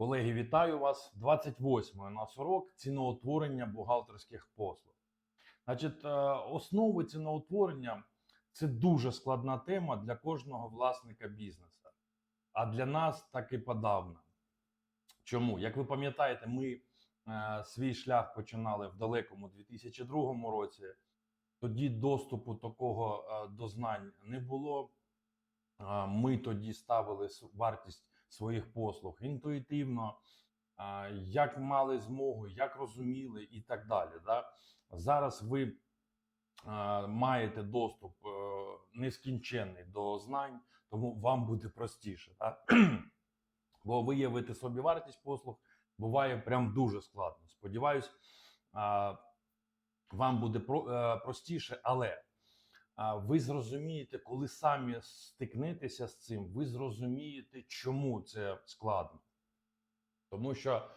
Колеги, вітаю вас. 28 у нас урок ціноутворення бухгалтерських послуг. Значить, е, основи ціноутворення це дуже складна тема для кожного власника бізнесу. А для нас так і подавно. Чому? Як ви пам'ятаєте, ми е, свій шлях починали в далекому 2002 році. Тоді доступу такого е, до знань не було. Ми тоді ставили вартість своїх послуг інтуїтивно, як мали змогу, як розуміли і так далі. Да? Зараз ви маєте доступ е, нескінченний до знань, тому вам буде простіше. Да? Бо виявити собі вартість послуг буває прям дуже складно. Сподіваюсь, вам буде е, простіше, але ви зрозумієте, коли самі стикнетеся з цим, ви зрозумієте, чому це складно. Тому що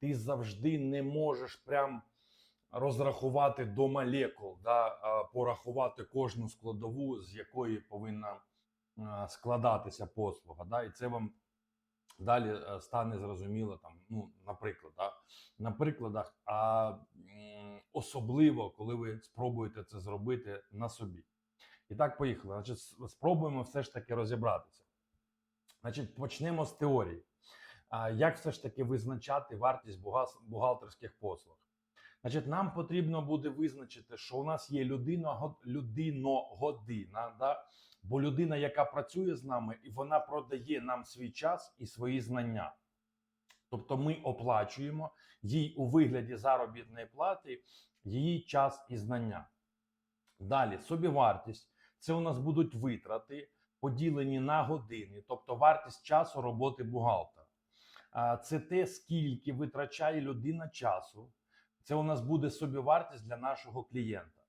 ти завжди не можеш прям розрахувати до молекул, да, порахувати кожну складову, з якої повинна складатися послуга. Да, і це вам далі е, стане зрозуміло там, ну, наприклад, да, на прикладах, а особливо, коли ви спробуєте це зробити на собі. І так, поїхали. Значить, спробуємо все ж таки розібратися. Значить, почнемо з теорії. Як все ж таки визначати вартість бухгалтерських послуг? Значить, нам потрібно буде визначити, що у нас є людина, го- людиногодина, да? бо людина, яка працює з нами, і вона продає нам свій час і свої знання. Тобто ми оплачуємо їй у вигляді заробітної плати її час і знання. Далі, собівартість це у нас будуть витрати, поділені на години, тобто вартість часу роботи бухгалтера. Це те, скільки витрачає людина часу. Це у нас буде собівартість для нашого клієнта.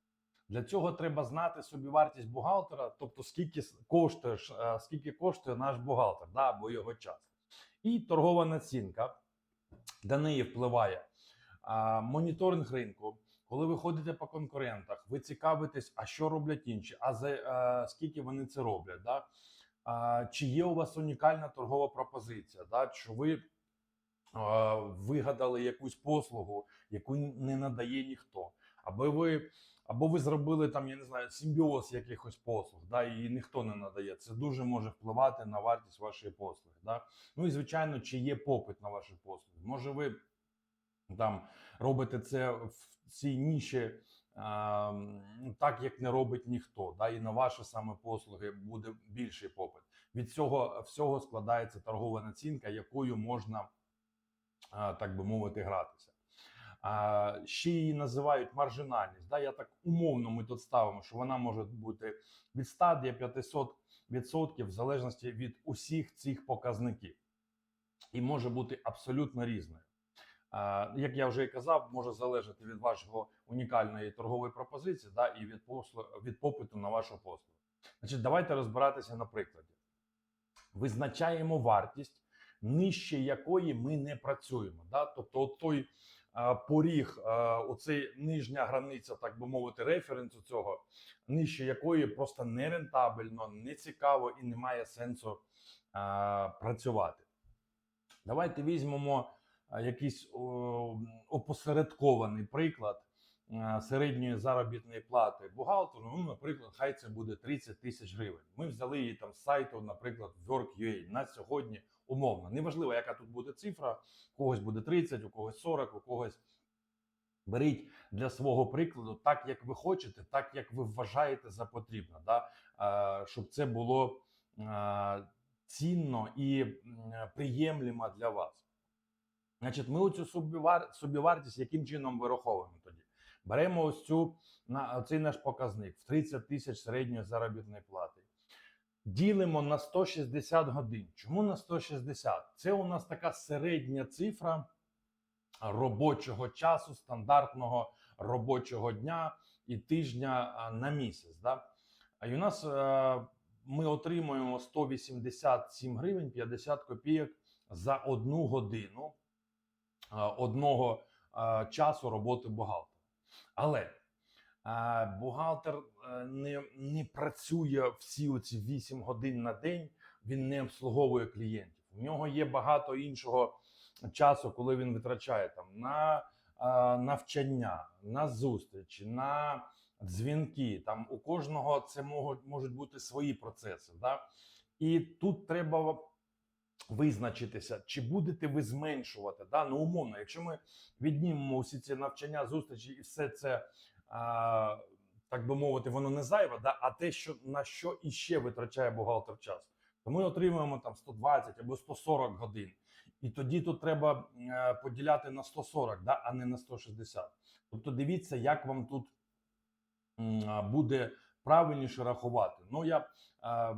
Для цього треба знати собівартість бухгалтера, тобто скільки коштує, е, скільки коштує наш бухгалтер да, або його час. І торгова націнка. До неї впливає а, моніторинг ринку. Коли ви ходите по конкурентах, ви цікавитесь, а що роблять інші, а за е, скільки вони це роблять. Да? А, чи є у вас унікальна торгова пропозиція? Да? Чи ви е, вигадали якусь послугу, яку не надає ніхто? Або ви, або ви зробили там, я не знаю, симбіоз якихось послуг, да, і ніхто не надає. Це дуже може впливати на вартість вашої послуги. Да? Ну і звичайно, чи є попит на ваші послуги? Може, ви там робите це в цій ніші так, як не робить ніхто, да, і на ваші саме послуги буде більший попит. Від цього всього складається торгова націнка, якою можна, так би мовити, гратися. Ще її називають маржинальність. Да? Я так умовно ми тут ставимо, що вона може бути від 100 до 500 відсотків в залежності від усіх цих показників. І може бути абсолютно різною. Як я вже і казав, може залежати від вашого унікальної торгової пропозиції да, і від послуг, від попиту на вашу послугу. Значить, давайте розбиратися на прикладі. Визначаємо вартість, нижче якої ми не працюємо. Да? Тобто, от той а, поріг, а, оцей нижня границя, так би мовити, референсу цього, нижче якої просто нерентабельно, не цікаво і немає сенсу а, працювати. Давайте візьмемо якийсь опосередкований приклад середньої заробітної плати бухгалтеру. Ну, наприклад, хай це буде 30 тисяч гривень. Ми взяли її там з сайту, наприклад, Work.ua на сьогодні умовно. Неважливо, яка тут буде цифра, у когось буде 30, у когось 40, у когось. Беріть для свого прикладу так, як ви хочете, так як ви вважаєте за потрібне, да? а, щоб це було цінно і приємлемо для вас. Значить, ми оцю собівар... собівартість яким чином вираховуємо тоді? Беремо ось цю на цей наш показник в 30 тисяч середньої заробітної плати. Ділимо на 160 годин. Чому на 160? Це у нас така середня цифра робочого часу, стандартного робочого дня і тижня на місяць. Да? А у нас е, ми отримуємо 187 гривень 50 копійок за одну годину одного е, часу роботи бухгалтера. Але е, бухгалтер е, не, не працює всі оці 8 годин на день, він не обслуговує клієнтів. У нього є багато іншого часу, коли він витрачає там на навчання, на зустрічі, на дзвінки. Там у кожного це можуть, можуть бути свої процеси. Да? І тут треба визначитися, чи будете ви зменшувати. Да? Ну, умовно, якщо ми віднімемо усі ці навчання, зустрічі і все це, а, так би мовити, воно не зайве, да? а те, що на що іще витрачає бухгалтер час, то ми отримуємо там 120 або 140 годин. І тоді тут треба е, поділяти на 140, да, а не на 160. Тобто дивіться, як вам тут м, а, буде правильніше рахувати. Ну, я е,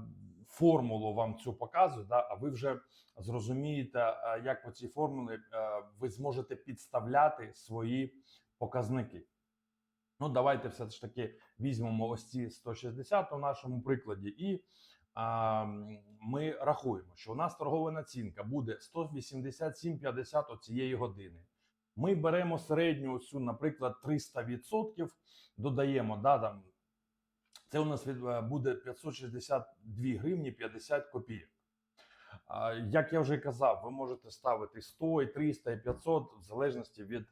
формулу вам цю показую, да, а ви вже зрозумієте, е, як по цій формулі е, ви зможете підставляти свої показники. Ну, давайте все ж таки візьмемо ось ці 160 у нашому прикладі, і а, ми рахуємо, що у нас торгова націнка буде 187,50 цієї години. Ми беремо середню цю, наприклад, 300%, додаємо, да, там, це у нас е, буде 562 гривні 50 копійок. Як я вже казав, ви можете ставити 100, і 300 і 500 в залежності від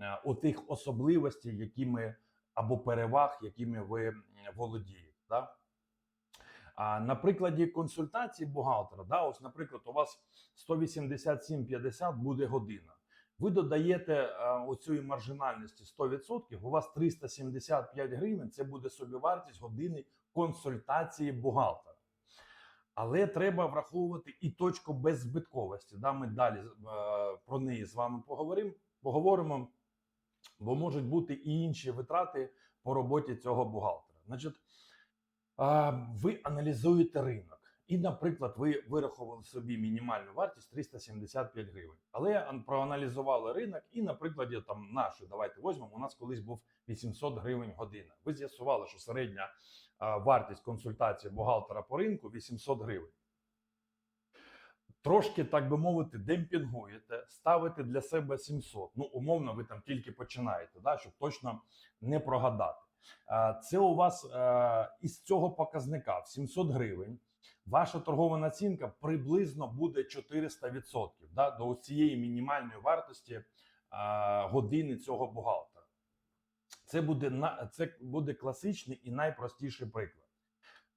е, отих особливостей, якими або переваг, якими ви володієте. Да? А на прикладі консультації бухгалтера, да, ось, наприклад, у вас 187,50 буде година. Ви додаєте е, оцієї маржинальності 100%, у вас 375 гривень це буде собівартість години консультації бухгалтера. Але треба враховувати і точку беззбитковості. Да, ми далі е, про неї з вами поговоримо, поговоримо, бо можуть бути і інші витрати по роботі цього бухгалтера. Значить, ви аналізуєте ринок. І, наприклад, ви вирахували собі мінімальну вартість 375 гривень. Але проаналізували ринок, і на прикладі там нашої, давайте візьмемо, у нас колись був 800 гривень година. Ви з'ясували, що середня вартість консультації бухгалтера по ринку 800 гривень. Трошки, так би мовити, демпінгуєте, ставите для себе 700. Ну, умовно, ви там тільки починаєте, да, щоб точно не прогадати. Це у вас із цього показника в 700 гривень. Ваша торгова націнка приблизно буде 400% да, до цієї мінімальної вартості е, години цього бухгалтера. Це буде це буде класичний і найпростіший приклад.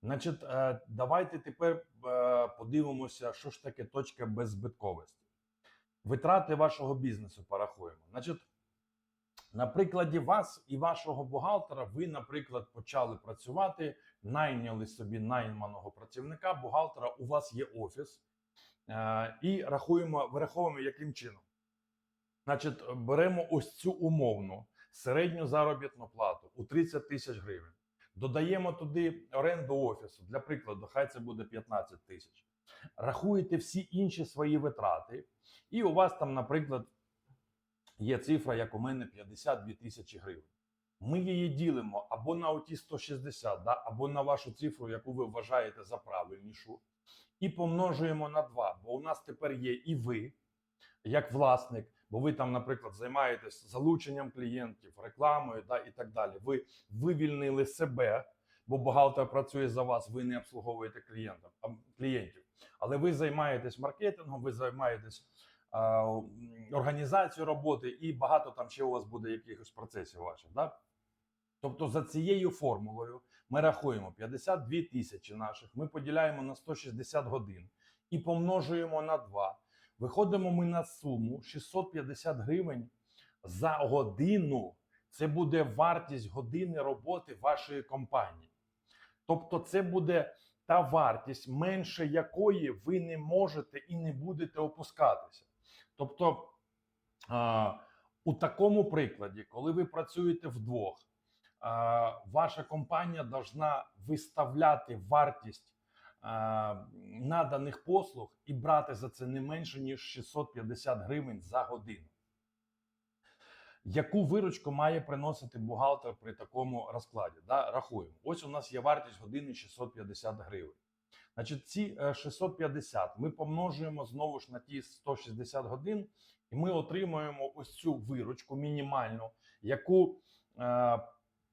Значить, е, давайте тепер е, подивимося, що ж таке точка беззбитковості. Витрати вашого бізнесу порахуємо. Значить, на прикладі вас і вашого бухгалтера, ви, наприклад, почали працювати, найняли собі найманого працівника, бухгалтера, у вас є офіс, е, і рахуємо, вираховуємо яким чином. Значить, беремо ось цю умовну середню заробітну плату у 30 тисяч гривень. Додаємо туди оренду офісу. Для прикладу, хай це буде 15 тисяч. Рахуєте всі інші свої витрати, і у вас там, наприклад, є цифра, як у мене 52 тисячі гривень. Ми її ділимо або на оті 160, да, або на вашу цифру, яку ви вважаєте за правильнішу, і помножуємо на 2. Бо у нас тепер є і ви, як власник, бо ви там, наприклад, займаєтесь залученням клієнтів, рекламою да, і так далі. Ви вивільнили себе, бо бухгалтер працює за вас, ви не обслуговуєте клієнтів, а, клієнтів. Але ви займаєтесь маркетингом, ви займаєтесь а, організацією роботи, і багато там ще у вас буде якихось процесів ваших. Да? Тобто за цією формулою ми рахуємо 52 тисячі наших, ми поділяємо на 160 годин і помножуємо на 2. Виходимо ми на суму 650 гривень за годину. Це буде вартість години роботи вашої компанії. Тобто, це буде та вартість, менше якої ви не можете і не будете опускатися. Тобто, у такому прикладі, коли ви працюєте вдвох, ваша компанія должна виставляти вартість наданих послуг і брати за це не менше ніж 650 гривень за годину. Яку виручку має приносити бухгалтер при такому розкладі? Да? Рахуємо. Ось у нас є вартість години 650 гривень. Значить, ці е, 650 ми помножуємо знову ж на ті 160 годин, і ми отримуємо ось цю виручку мінімальну, яку е,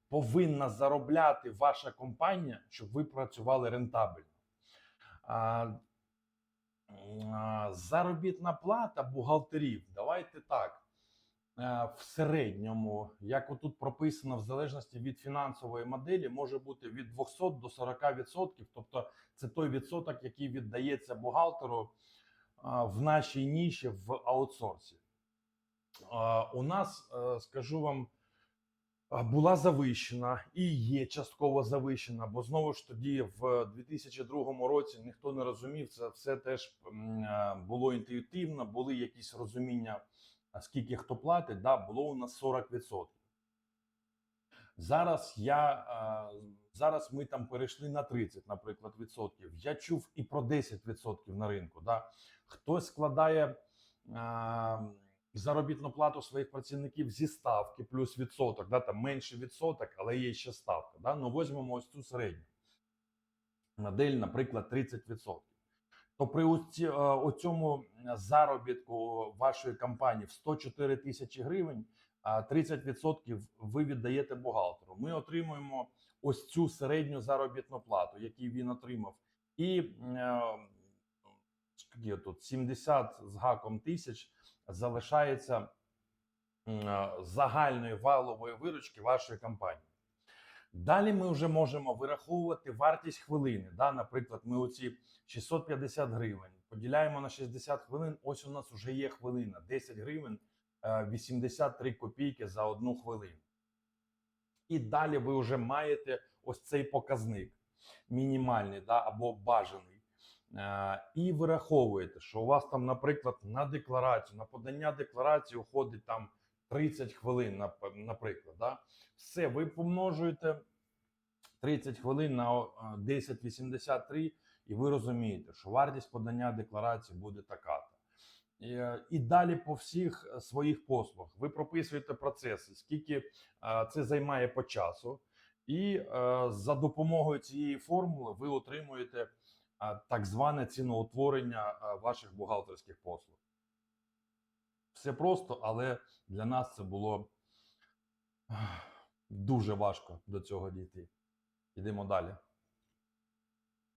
повинна заробляти ваша компанія, щоб ви працювали рентабельно. А, А, Заробітна плата бухгалтерів. Давайте так. е, В середньому, як отут прописано, в залежності від фінансової моделі, може бути від 200 до 40%. Тобто, це той відсоток, який віддається бухгалтеру а, в нашій ніші в аутсорсі. А, У нас, е, скажу вам, була завищена і є частково завищена, бо знову ж тоді в 2002 році ніхто не розумів, це все теж е, було інтуїтивно, були якісь розуміння, скільки хто платить, да, було у нас 40%. Зараз я е, зараз ми там перейшли на 30, наприклад, відсотків. Я чув і про 10% на ринку. Да? Хтось складає е, заробітну плату своїх працівників зі ставки плюс відсоток, да, там менше відсоток, але є ще ставка. Да? Ну, візьмемо ось цю середню модель, наприклад, 30%. То при оці- е, оцьому заробітку вашої компанії в 104 тисячі гривень, а 30% ви віддаєте бухгалтеру. Ми отримуємо ось цю середню заробітну плату, яку він отримав, і е, скільки тут 70 з гаком тисяч залишається е, загальної валової виручки вашої компанії. Далі ми вже можемо вираховувати вартість хвилини. Да? Наприклад, ми оці 650 гривень поділяємо на 60 хвилин. Ось у нас вже є хвилина 10 гривень е, 83 копійки за одну хвилину. І далі ви вже маєте ось цей показник мінімальний да, або бажаний. Е, І вираховуєте, що у вас там, наприклад, на декларацію, на подання декларації уходить там 30 хвилин, наприклад. Да? Все, ви помножуєте 30 хвилин на о, е, 10,83, і ви розумієте, що вартість подання декларації буде така. Е, і далі по всіх своїх послуг ви прописуєте процеси, скільки це займає по часу, і за допомогою цієї формули ви отримуєте так зване ціноутворення ваших бухгалтерських послуг. Все просто, але для нас це було дуже важко до цього дійти. Йдемо далі.